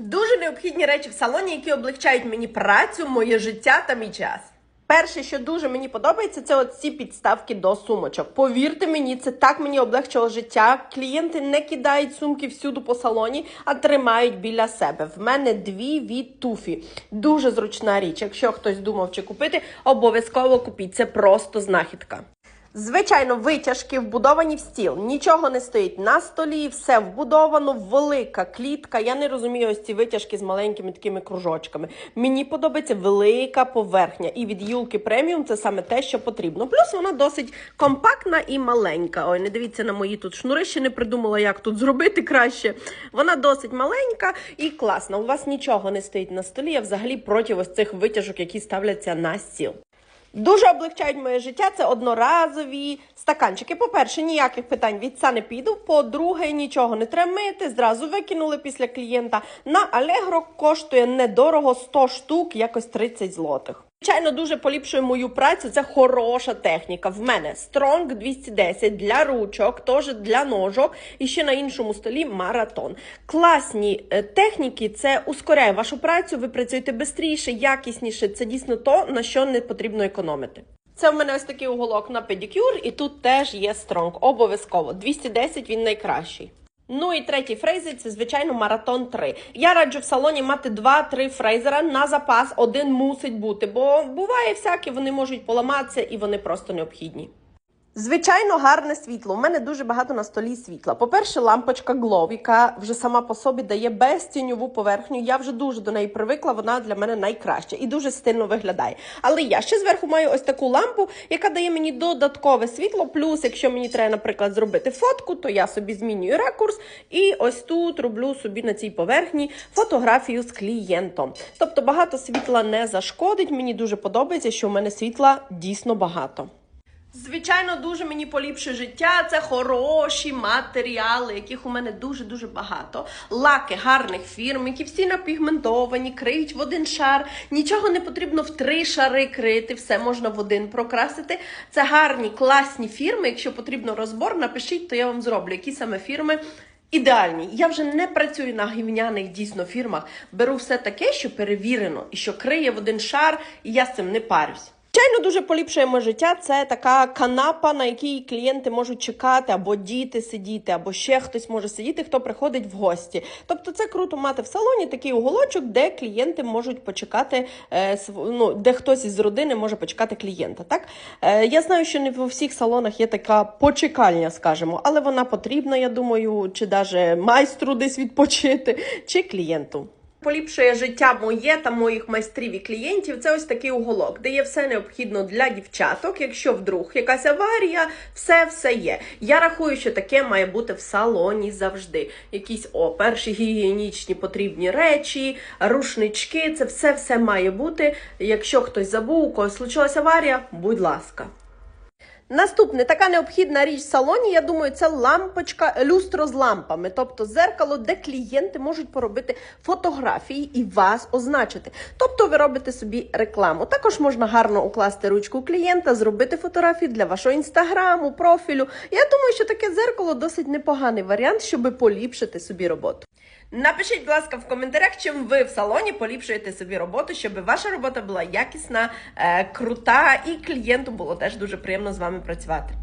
Дуже необхідні речі в салоні, які облегчають мені працю, моє життя та мій час. Перше, що дуже мені подобається, це ці підставки до сумочок. Повірте мені, це так мені облегчило життя. Клієнти не кидають сумки всюди по салоні, а тримають біля себе. В мене дві від туфі. Дуже зручна річ. Якщо хтось думав чи купити, обов'язково купіть. Це просто знахідка. Звичайно, витяжки вбудовані в стіл. Нічого не стоїть на столі, все вбудовано, велика клітка. Я не розумію ось ці витяжки з маленькими такими кружочками. Мені подобається велика поверхня. І від Юлки преміум це саме те, що потрібно. Плюс вона досить компактна і маленька. Ой, не дивіться на мої тут шнури, ще не придумала, як тут зробити краще. Вона досить маленька і класна. У вас нічого не стоїть на столі. Я взагалі проти ось цих витяжок, які ставляться на стіл. Дуже облегчають моє життя. Це одноразові стаканчики. По-перше, ніяких питань від піду. По-друге, нічого не треба. Зразу викинули після клієнта. На Allegro коштує недорого 100 штук, якось 30 злотих. Звичайно, дуже поліпшує мою працю. Це хороша техніка. В мене Strong 210 для ручок, теж для ножок. І ще на іншому столі маратон. Класні е, техніки це ускоряє вашу працю. Ви працюєте швидше, якісніше. Це дійсно то, на що не потрібно економити. Це в мене ось такий уголок на педикюр, і тут теж є Strong. Обов'язково. 210 він найкращий. Ну і третій фрейзер це звичайно маратон 3. Я раджу в салоні мати 2-3 фрейзера на запас. Один мусить бути, бо буває всяке, вони можуть поламатися і вони просто необхідні. Звичайно, гарне світло. У мене дуже багато на столі світла. По-перше, лампочка Glow, яка вже сама по собі дає безтіньову поверхню. Я вже дуже до неї привикла. Вона для мене найкраща і дуже стильно виглядає. Але я ще зверху маю ось таку лампу, яка дає мені додаткове світло. Плюс, якщо мені треба, наприклад, зробити фотку, то я собі змінюю ракурс і ось тут роблю собі на цій поверхні фотографію з клієнтом. Тобто багато світла не зашкодить. Мені дуже подобається, що в мене світла дійсно багато. Звичайно, дуже мені поліпшує життя. Це хороші матеріали, яких у мене дуже дуже багато. Лаки гарних фірм, які всі напігментовані, криють в один шар. Нічого не потрібно в три шари крити, все можна в один прокрасити. Це гарні, класні фірми. Якщо потрібно розбор, напишіть, то я вам зроблю. Які саме фірми. Ідеальні. Я вже не працюю на гівняних дійсно фірмах. Беру все таке, що перевірено, і що криє в один шар, і я з цим не парюсь. Звичайно, дуже поліпшує моє життя. Це така канапа, на якій клієнти можуть чекати, або діти сидіти, або ще хтось може сидіти, хто приходить в гості. Тобто, це круто мати в салоні такий уголочок, де клієнти можуть почекати, е, ну, де хтось із родини може почекати клієнта. Так е, я знаю, що не в всіх салонах є така почекальня, скажімо, але вона потрібна, я думаю, чи даже майстру десь відпочити, чи клієнту. Поліпшує життя моє та моїх майстрів і клієнтів. Це ось такий уголок, де є все необхідно для дівчаток. Якщо вдруг якась аварія, все все є. Я рахую, що таке має бути в салоні завжди. Якісь о, перші гігієнічні потрібні речі, рушнички. Це все все має бути. Якщо хтось забув, у когось случилась аварія, будь ласка. Наступне така необхідна річ в салоні, я думаю, це лампочка, люстро з лампами, тобто зеркало, де клієнти можуть поробити фотографії і вас означити. Тобто ви робите собі рекламу. Також можна гарно укласти ручку клієнта, зробити фотографії для вашого інстаграму, профілю. Я думаю, що таке зеркало досить непоганий варіант, щоб поліпшити собі роботу. Напишіть, будь ласка, в коментарях, чим ви в салоні поліпшуєте собі роботу, щоб ваша робота була якісна, е, крута, і клієнту було теж дуже приємно з вами працювати.